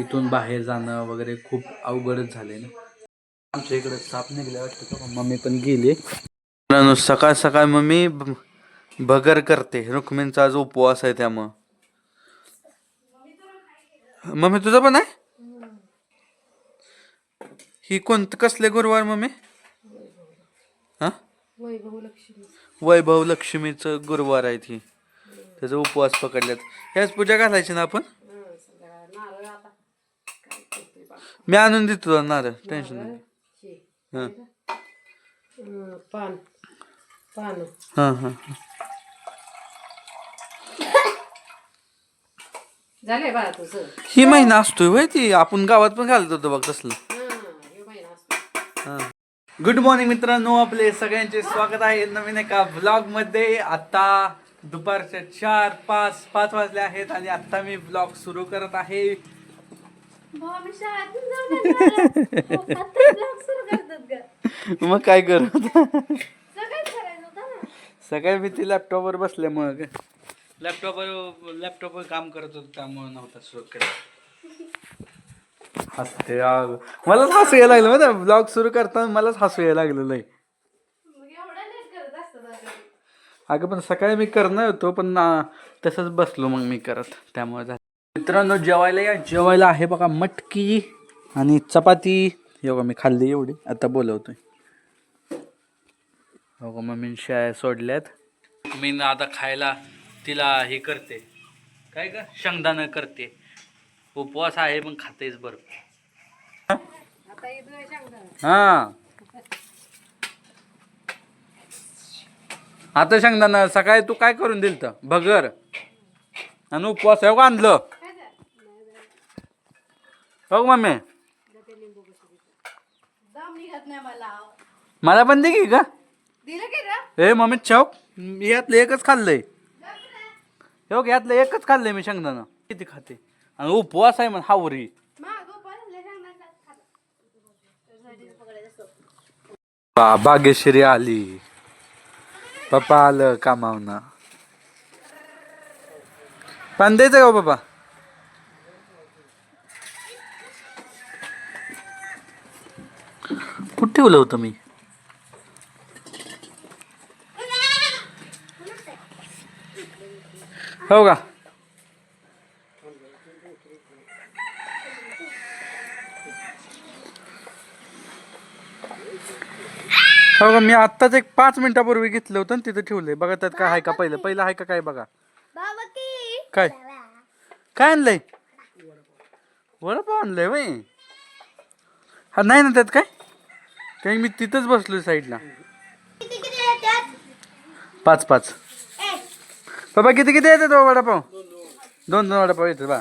इथून बाहेर जाणं वगैरे खूप अवघडच झाले ना. आमच्या इकडे साप निघले वाटतं का मम्मी पण गेली. सकाळ सकाळ मम्मी भगर करते. रुक्मिणीचा आज उपवास आहे त्यामुळं. मम्मी तुझा पण आहे? ही कोणतं कसले गुरुवार मम्मी? हा? वैभव लक्ष्मीचं गुरुवार आहे ती. त्याचा उपवास पकडल्यात. ह्याच पूजा घालायची ना आपण? मी आणून देतो तुला नारळ टेन्शन नाही हां पान पान हां हां झालंय बाळा तुझं ही महिना असतोय वय ती आपण गावात पण घालत होतो बघ तसलं हे महिना असतो गुड मॉर्निंग मित्रांनो आपले सगळ्यांचे स्वागत आहे नवीन एका ब्लॉगमध्ये आता दुपारच्या चार पाच पाच वाजले आहेत आणि आता मी ब्लॉग सुरू करत आहे मग काय करत सकाळी मी ती लॅपटॉपवर बसल्यामुळं लॅपटॉपवर लॅपटॉपवर काम करत होतो त्यामुळे नव्हता सुरू केला. हसते. मलाच हसू यायला लागलं माहिती ब्लॉग सुरू करताना मलाच हसू यायला लागलेलं आहे अगं पण सकाळी मी करणार होतो पण तसंच बसलो मग मी करत त्यामुळे मित्रांनो जेवायला या. जेवायला आहे बघा मटकी आणि चपाती. हे बघा मी खाल्ली एवढी. आता बोलवतोय. हो मम्मी शाळा सोडल्यात. मी आता खायला तिला हे करते. काय का शेंगदाणा करते. उपवास आहे पण खातेच बरं. हा. आता शेंगदाणा सकाळी तू काय करून दिल तर भगर. आणि उपवास आहे हो आणलं? हो मम्मी. मला. मला पण दे की का ए मम्मी चौक यातलं एकच खाल्लंय. हो यातलं एकच खाल्लंय मी शेंगदाणा. किती खाते? आणि उपवास आहे म्हण हावरी. बा बागेश्वरी आली. पप्पा आलं कामावनं पान द्यायचं का हो कुठे ठेवलं होतं मी? हो का? हो का? मी आत्ताच एक पाच मिनिटापूर्वी घेतलं होतं आणि तिथं ठेवलंय. बघा त्यात काय आहे का पहिलं. पहिलं आहे का काय बघा. काय? काय आणलंय? वडापाव आणलंय वय. हा नाही ना त्यात काय? काही मी तिथंच बसलोय साईडला. पाच पाच. बाबा किती किती येतात हो वडापाव? दोन दोन वडापाव येतात बा.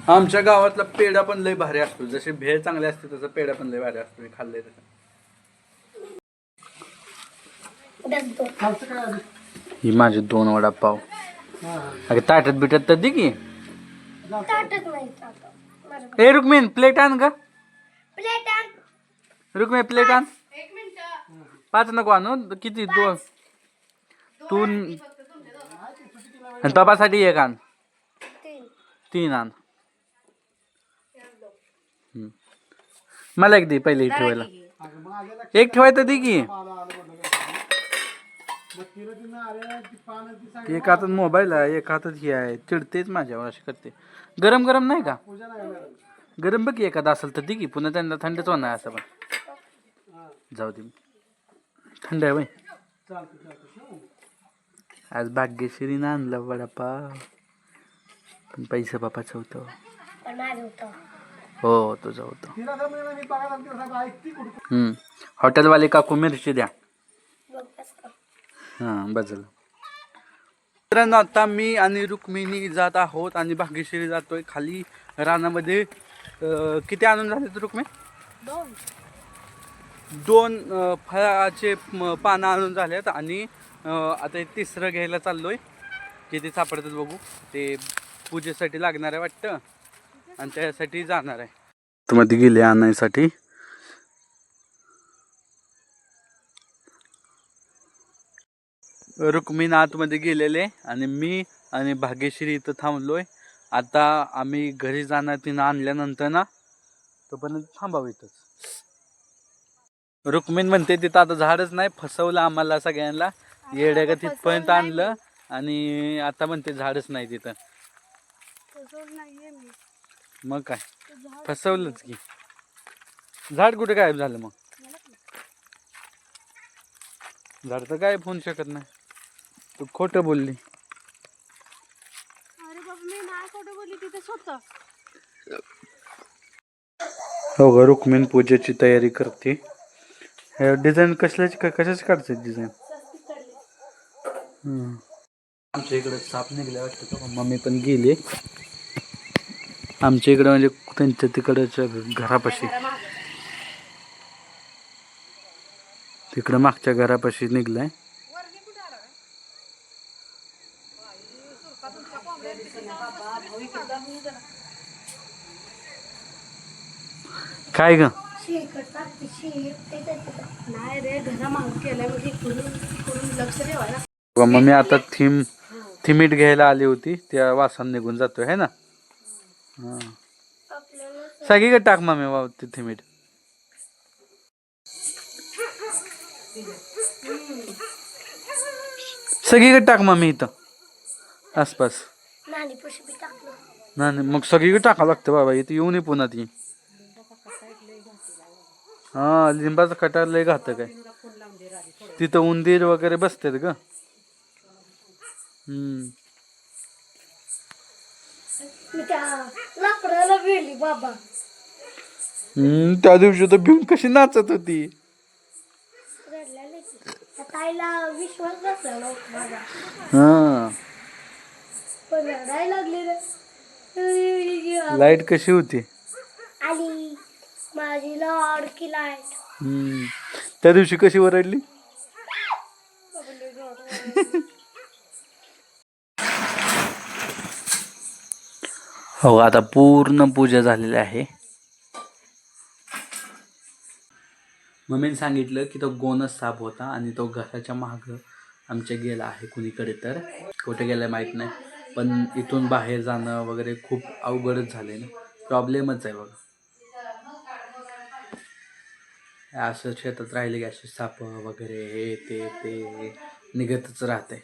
आमच्या गावातला पेढा पण लय भारी असतो. जसे भेळ चांगले असते तसं पेढा पण लय भारी असतो. मी खाल्लंय तसं. ही माझे दोन वडापाव. अगे ताटत बिटत तर दे की. ए रुक्मिन प्लेट आण का रुक्मिन प्लेट आण. पाच नको आणू किती? दोन. तू आणि पापासाठी एक आण. तीन. आण. मला एक दे पहिले ठेवायला. एक ठेवायचं दे की. एक हातात मोबाईल आहे एक हातात हे आहे चिडतेच माझ्यावर अशी करते. गरम गरम नाही का? गरम बघ एखादा असेल तर दे की पुन्हा त्यांना थंडच होणार असं पण. जाऊ दे. थंड आहे बाई. आज भाग्यश्रीनं आणला वडापाव. पण पैसा बापाचं होतं. हो तुझं होतं. हम्म. हॉटेलवाले काकू मिरची द्या. हां बजल मित्रांनो आता मी आणि रुक्मिणी जात आहोत आणि भाग्यश्री जातोय खाली रानामध्ये. अं, किती आणून झाले रुक्मी? दोन. अं, फळाचे म- पानं आणून झालेत आणि अं, आता हे तिसरं घ्यायला चाललोय. किती सापडतात बघू. ते पूजेसाठी लागणार आहे वाटतं. आणि त्यासाठी जाणार आहे. मध्ये गेले आणायसाठी. रुक्मिण आतमध्ये गेलेले आणि मी आणि भाग्यश्री इथं थांबलोय. आता आम्ही घरी जाणार तिनं आणल्यानंतर ना तोपर्यंत थांबावं इथंच. रुक्मिण म्हणते तिथं आता झाडच नाही फसवलं आम्हाला सगळ्यांना. येड्या का तिथपर्यंत आणलं आणि आता म्हणते झाडच नाही तिथं. मग काय? फसवलंच की. झाड कुठे गायब झालं मग? झाड तर गायब होऊ शकत नाही. तू खोटं बोलली. अरे बाबा मी नाही खोटं बोलली तिथे स्वतः. हो ग रुक्मिण पूजेची तयारी करते. हे डिझाईन कसल्याची का कशाची काढते डिझाईन आमच्या इकडे साप निघले वाटतं का मम्मी पण गेली. आमच्या इकडे म्हणजे त्यांच्या तिकडच्या घरापाशी. तिकडं मागच्या घरापाशी निघलाय. काय ग? नाही रे केलं म्हणजे इकडून इकडून लक्ष ठेवायला मम्मी आता थीम थिमीट घ्यायला आली होती. त्या वासान निघून जातोय है ना? हा. सगळीकडे टाक मम्मी वा ते थिमीट सगळीकडे टाक मम्मी इथं. आसपास. नाही मग सगळीकडे टाकावं लागतं बाबा इथं येऊ नये पुन्हा ती. हा लिंबाचं कटार लय घातक आहे. तिथं उंदीर वगैरे बसतात ग. त्या लाकडाला गेली बाबा. हम्म, त्या दिवशी तर भिऊन कशी नाचत होती. हा. पण रडायला लागली रे. लाइट कशी होती? आली. माझी लाडकी लाइट. हम्म, त्या दिवशी कशी वरडली हो आता पूर्ण पूजा झालेली आहे. मम्मीने सांगितलं की तो गोनस साप होता आणि तो घराच्या मागं आमच्या गेला आहे कुणीकडे तर. कुठे गेलाय माहीत नाही. पण इथून बाहेर जाणं वगैरे खूप अवघडच झाले ना. प्रॉब्लेमच आहे बघा. असं शेतात राहिले की असे साप वगैरे हे ते ते निघतच राहते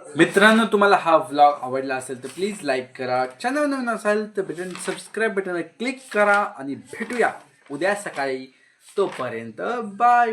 मित्रांनो तुम्हाला हा व्लॉग आवडला असेल तर प्लीज लाईक करा. चॅनल नवीन असेल तर बटन सबस्क्राईब बटन क्लिक करा आणि भेटूया उद्या सकाळी. तोपर्यंत बाय बाय